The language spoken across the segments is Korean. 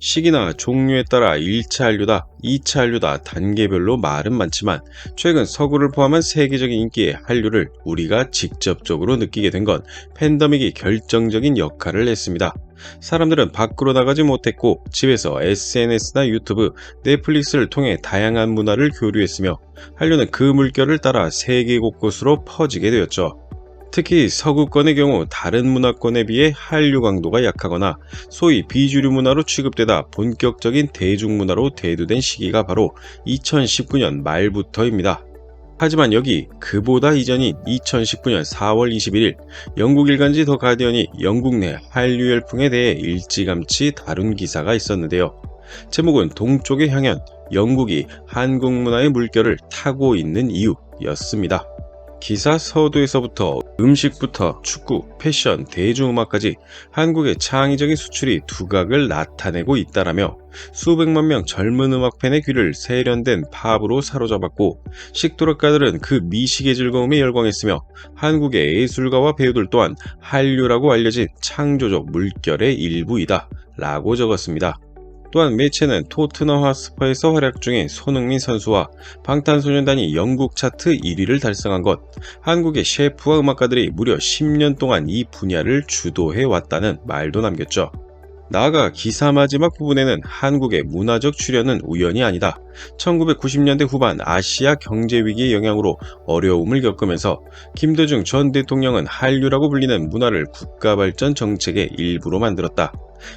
시기나 종류에 따라 1차 한류다, 2차 한류다 단계별로 말은 많지만 최근 서구를 포함한 세계적인 인기의 한류를 우리가 직접적으로 느끼게 된 건 팬데믹이 결정적인 역할을 했습니다. 사람들은 밖으로 나가지 못했고 집에서 SNS나 유튜브, 넷플릭스를 통해 다양한 문화를 교류했으며 한류는 그 물결을 따라 세계 곳곳으로 퍼지게 되었죠. 특히 서구권의 경우 다른 문화권에 비해 한류 강도가 약하거나 소위 비주류 문화로 취급되다 본격적인 대중문화로 대두된 시기가 바로 2019년 말부터입니다. 하지만 여기 그보다 이전인 2019년 4월 21일 영국 일간지 더 가디언이 영국 내 한류 열풍에 대해 일찌감치 다룬 기사가 있었는데요. 제목은 동쪽의 향연, 영국이 한국 문화의 물결을 타고 있는 이유였습니다. 기사 서두에서부터 음식부터 축구, 패션, 대중음악까지 한국의 창의적인 수출이 두각을 나타내고 있다라며 수백만 명 젊은 음악 팬의 귀를 세련된 팝으로 사로잡았고 식도락가들은 그 미식의 즐거움에 열광했으며 한국의 예술가와 배우들 또한 한류라고 알려진 창조적 물결의 일부이다 라고 적었습니다. 또한 매체는 토트넘 하스퍼에서 활약 중인 손흥민 선수와 방탄소년단이 영국 차트 1위를 달성한 것, 한국의 셰프와 음악가들이 무려 10년 동안 이 분야를 주도해 왔다는 말도 남겼죠. 나아가 기사 마지막 부분에는 한국의 문화적 출현은 우연이 아니다. 1990년대 후반 아시아 경제 위기의 영향으로 어려움을 겪으면서 김대중 전 대통령은 한류라고 불리는 문화를 국가 발전 정책의 일부로 만들었다.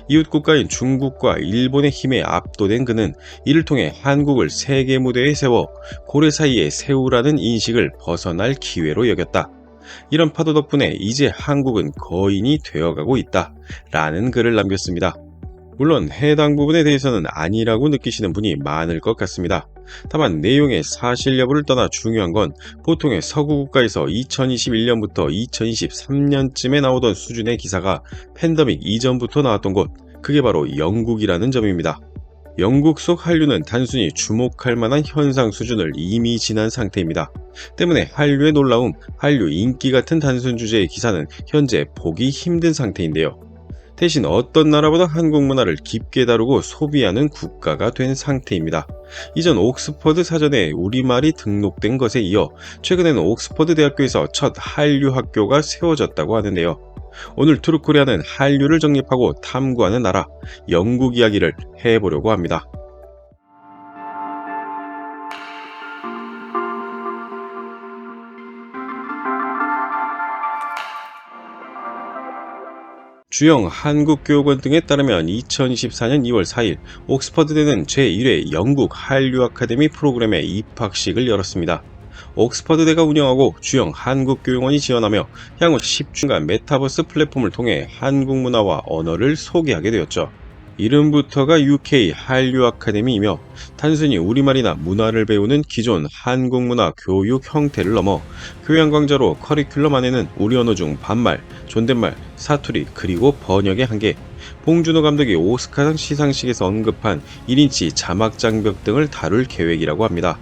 이웃 국가인 중국과 일본의 힘에 압도된 그는 이를 통해 한국을 세계 무대에 세워 고래 사이에 세우라는 인식을 벗어날 기회로 여겼다. 이런 파도 덕분에 이제 한국은 거인이 되어가고 있다. 라는 글을 남겼습니다. 물론 해당 부분에 대해서는 아니라고 느끼시는 분이 많을 것 같습니다. 다만 내용의 사실 여부를 떠나 중요한 건 보통의 서구 국가에서 2021년부터 2023년쯤에 나오던 수준의 기사가 팬데믹 이전부터 나왔던 곳, 그게 바로 영국이라는 점입니다. 영국 속 한류는 단순히 주목할 만한 현상 수준을 이미 지난 상태입니다. 때문에 한류의 놀라움, 한류 인기 같은 단순 주제의 기사는 현재 보기 힘든 상태인데요. 대신 어떤 나라보다 한국 문화를 깊게 다루고 소비하는 국가가 된 상태입니다. 이전 옥스퍼드 사전에 우리말이 등록된 것에 이어 최근에는 옥스퍼드 대학교에서 첫 한류 학교가 세워졌다고 하는데요. 오늘 투르코리아는 한류를 정립하고 탐구하는 나라, 영국 이야기를 해보려고 합니다. 주영 한국교육원 등에 따르면 2024년 2월 4일 옥스퍼드대는 제1회 영국 한류 아카데미 프로그램의 입학식을 열었습니다. 옥스퍼드대가 운영하고 주영 한국교육원이 지원하며 향후 10주간 메타버스 플랫폼을 통해 한국 문화와 언어를 소개하게 되었죠. 이름부터가 UK 한류 아카데미이며 단순히 우리말이나 문화를 배우는 기존 한국 문화 교육 형태를 넘어 교양 강좌로 커리큘럼 안에는 우리 언어 중 반말, 존댓말, 사투리 그리고 번역의 한계, 봉준호 감독이 오스카상 시상식에서 언급한 1인치 자막 장벽 등을 다룰 계획이라고 합니다.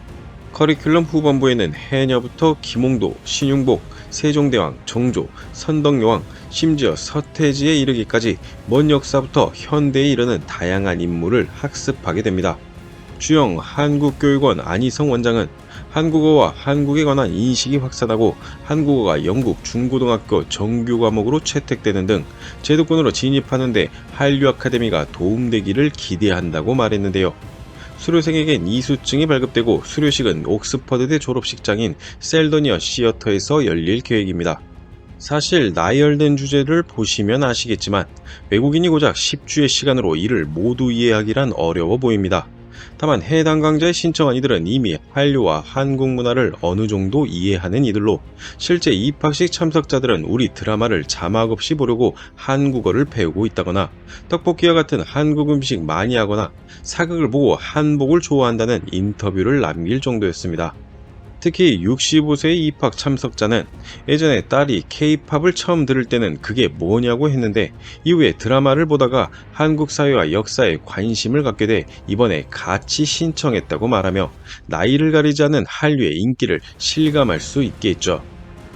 커리큘럼 후반부에는 해녀부터 김홍도, 신용복, 세종대왕, 정조, 선덕여왕, 심지어 서태지에 이르기까지 먼 역사부터 현대에 이르는 다양한 인물을 학습하게 됩니다. 주영 한국교육원 안희성 원장은 한국어와 한국에 관한 인식이 확산하고 한국어가 영국 중고등학교 정규 과목으로 채택되는 등 제도권으로 진입하는데 한류 아카데미가 도움되기를 기대한다고 말했는데요. 수료생에겐 이수증이 발급되고 수료식은 옥스퍼드대 졸업식장인 셀더니어 시어터에서 열릴 계획입니다. 사실 나열된 주제를 보시면 아시겠지만 외국인이 고작 10주의 시간으로 이를 모두 이해하기란 어려워 보입니다. 다만 해당 강좌에 신청한 이들은 이미 한류와 한국 문화를 어느 정도 이해하는 이들로 실제 입학식 참석자들은 우리 드라마를 자막 없이 보려고 한국어를 배우고 있다거나 떡볶이와 같은 한국 음식 많이 하거나 사극을 보고 한복을 좋아한다는 인터뷰를 남길 정도였습니다. 특히 65세의 입학 참석자는 예전에 딸이 K-팝을 처음 들을 때는 그게 뭐냐고 했는데 이후에 드라마를 보다가 한국 사회와 역사에 관심을 갖게 돼 이번에 같이 신청했다고 말하며 나이를 가리지 않는 한류의 인기를 실감할 수 있게 했죠.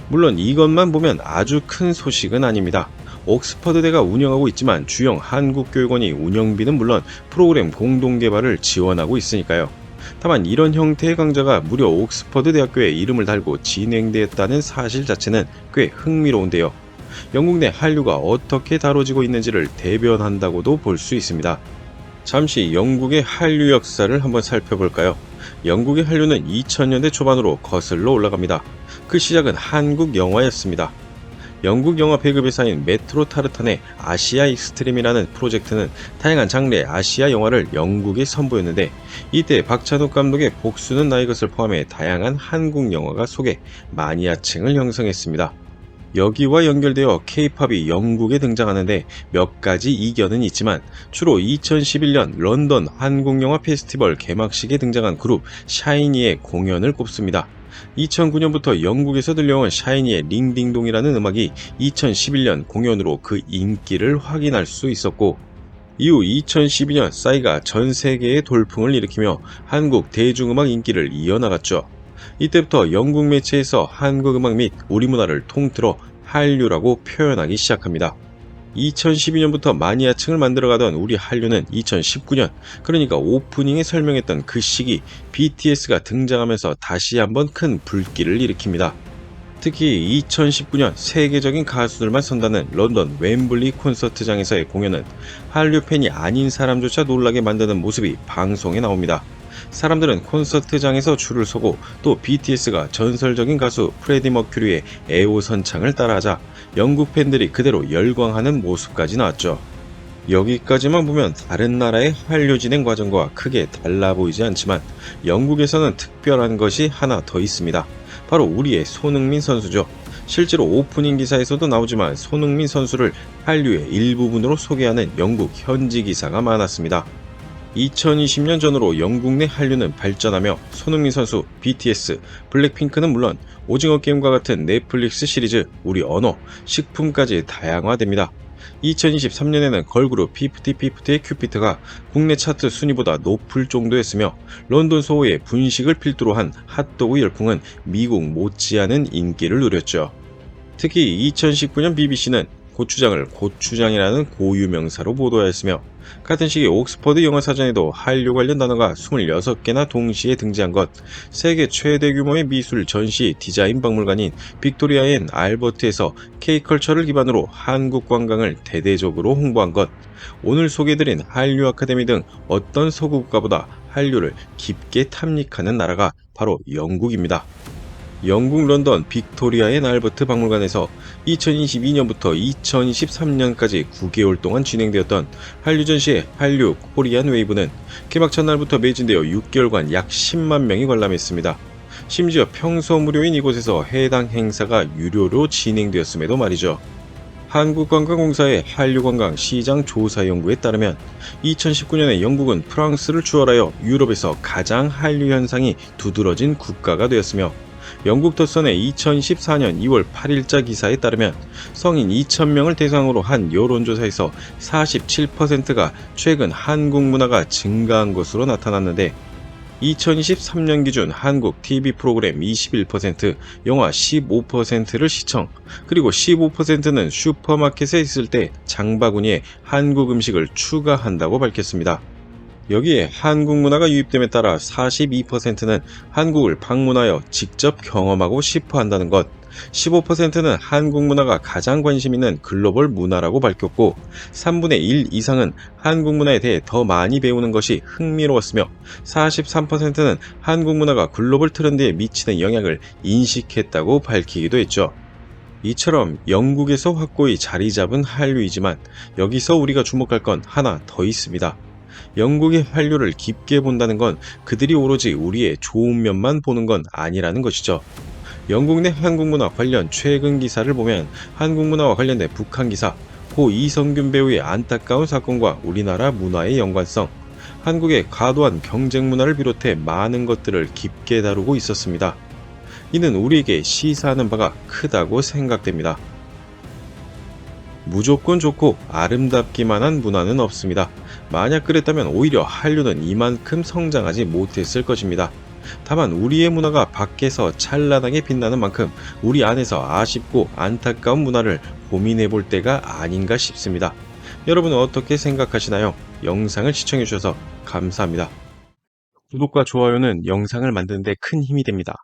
물론 이것만 보면 아주 큰 소식은 아닙니다. 옥스퍼드대가 운영하고 있지만 주영 한국교육원이 운영비는 물론 프로그램 공동 개발을 지원하고 있으니까요. 다만 이런 형태의 강좌가 무려 옥스퍼드 대학교에 이름을 달고 진행되었다는 사실 자체는 꽤 흥미로운데요. 영국 내 한류가 어떻게 다뤄지고 있는지를 대변한다고도 볼 수 있습니다. 잠시 영국의 한류 역사를 한번 살펴볼까요? 영국의 한류는 2000년대 초반으로 거슬러 올라갑니다. 그 시작은 한국 영화였습니다. 영국 영화 배급 회사인 메트로 타르탄의 아시아 익스트림이라는 프로젝트는 다양한 장르의 아시아 영화를 영국에 선보였는데 이때 박찬욱 감독의 복수는 나의 것을 포함해 다양한 한국 영화가 소개 마니아층을 형성했습니다. 여기와 연결되어 케이팝이 영국에 등장하는데 몇 가지 이견은 있지만 주로 2011년 런던 한국영화 페스티벌 개막식에 등장한 그룹 샤이니의 공연을 꼽습니다. 2009년부터 영국에서 들려온 샤이니의 링딩동이라는 음악이 2011년 공연으로 그 인기를 확인할 수 있었고 이후 2012년 싸이가 전 세계에 돌풍을 일으키며 한국 대중음악 인기를 이어나갔죠. 이때부터 영국 매체에서 한국 음악 및 우리 문화를 통틀어 한류라고 표현하기 시작합니다. 2012년부터 마니아층을 만들어가던 우리 한류는 2019년, 그러니까 오프닝에 설명했던 그 시기 BTS가 등장하면서 다시 한번 큰 불길을 일으킵니다. 특히 2019년 세계적인 가수들만 선다는 런던 웸블리 콘서트장에서의 공연은 한류 팬이 아닌 사람조차 놀라게 만드는 모습이 방송에 나옵니다. 사람들은 콘서트장에서 줄을 서고 또 BTS가 전설적인 가수 프레디 머큐리의 애호 선창을 따라하자 영국 팬들이 그대로 열광하는 모습까지 나왔죠. 여기까지만 보면 다른 나라의 한류 진행 과정과 크게 달라 보이지 않지만 영국에서는 특별한 것이 하나 더 있습니다. 바로 우리의 손흥민 선수죠. 실제로 오프닝 기사에서도 나오지만 손흥민 선수를 한류의 일부분으로 소개하는 영국 현지 기사가 많았습니다. 2020년 전으로 영국 내 한류는 발전하며 손흥민 선수, BTS, 블랙핑크는 물론 오징어 게임과 같은 넷플릭스 시리즈, 우리 언어, 식품까지 다양화됩니다. 2023년에는 걸그룹 피프티피프티의 큐피트가 국내 차트 순위보다 높을 정도였으며 런던 소호의 분식을 필두로 한 핫도그 열풍은 미국 못지않은 인기를 누렸죠. 특히 2019년 BBC는 고추장을 고추장이라는 고유 명사로 보도하였으며 같은 시기 옥스퍼드 영어 사전에도 한류 관련 단어가 26개나 동시에 등장한 것, 세계 최대 규모의 미술 전시 디자인 박물관인 빅토리아 앤 알버트에서 K컬처를 기반으로 한국 관광을 대대적으로 홍보한 것, 오늘 소개드린 한류 아카데미 등 어떤 서구 국가보다 한류를 깊게 탐닉하는 나라가 바로 영국입니다. 영국 런던 빅토리아 앤 알버트 박물관에서 2022년부터 2023년까지 9개월 동안 진행되었던 한류 전시의 한류 코리안 웨이브는 개막 첫날부터 매진되어 6개월간 약 10만 명이 관람했습니다. 심지어 평소 무료인 이곳에서 해당 행사가 유료로 진행되었음에도 말이죠. 한국관광공사의 한류관광 시장 조사 연구에 따르면 2019년에 영국은 프랑스를 추월하여 유럽에서 가장 한류 현상이 두드러진 국가가 되었으며 영국 더선의 2014년 2월 8일자 기사에 따르면 성인 2,000명을 대상으로 한 여론조사에서 47%가 최근 한국 문화가 증가한 것으로 나타났는데 2023년 기준 한국 TV 프로그램 21%, 영화 15%를 시청, 그리고 15%는 슈퍼마켓에 있을 때 장바구니에 한국 음식을 추가한다고 밝혔습니다. 여기에 한국 문화가 유입됨에 따라 42%는 한국을 방문하여 직접 경험하고 싶어 한다는 것, 15%는 한국 문화가 가장 관심 있는 글로벌 문화라고 밝혔고, 3분의 1 이상은 한국 문화에 대해 더 많이 배우는 것이 흥미로웠으며, 43%는 한국 문화가 글로벌 트렌드에 미치는 영향을 인식했다고 밝히기도 했죠. 이처럼 영국에서 확고히 자리 잡은 한류이지만 여기서 우리가 주목할 건 하나 더 있습니다. 영국의 한류를 깊게 본다는 건 그들이 오로지 우리의 좋은 면만 보는 건 아니라는 것이죠. 영국 내 한국 문화 관련 최근 기사를 보면 한국 문화와 관련된 북한 기사, 고 이성균 배우의 안타까운 사건과 우리나라 문화의 연관성, 한국의 과도한 경쟁 문화를 비롯해 많은 것들을 깊게 다루고 있었습니다. 이는 우리에게 시사하는 바가 크다고 생각됩니다. 무조건 좋고 아름답기만 한 문화는 없습니다. 만약 그랬다면 오히려 한류는 이만큼 성장하지 못했을 것입니다. 다만 우리의 문화가 밖에서 찬란하게 빛나는 만큼 우리 안에서 아쉽고 안타까운 문화를 고민해 볼 때가 아닌가 싶습니다. 여러분은 어떻게 생각하시나요? 영상을 시청해 주셔서 감사합니다. 구독과 좋아요는 영상을 만드는데 큰 힘이 됩니다.